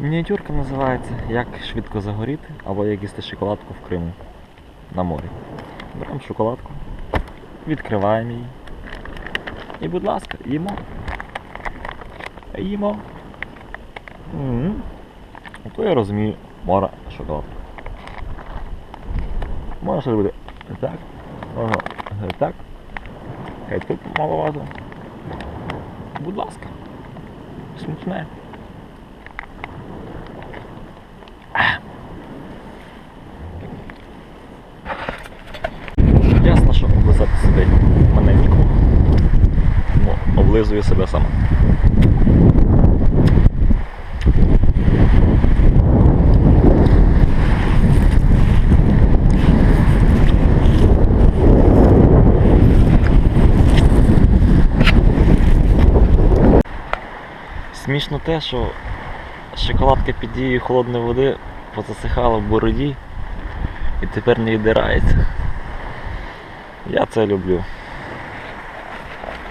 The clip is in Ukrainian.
Мініатюрка називається Як швидко загоріти або як їсти шоколадку в Криму на морі. Беремо шоколадку, відкриваємо її. І, будь ласка, їмо. Їмо. М. Ото я розумію море шоколадку. Можна щось буде так, можна так. Хай тут маловато. Будь ласка. Смачне. Облизую себе сама. Смішно те, що шоколадка під дією холодної води позасихала в бороді і тепер не віддирається. Я це люблю.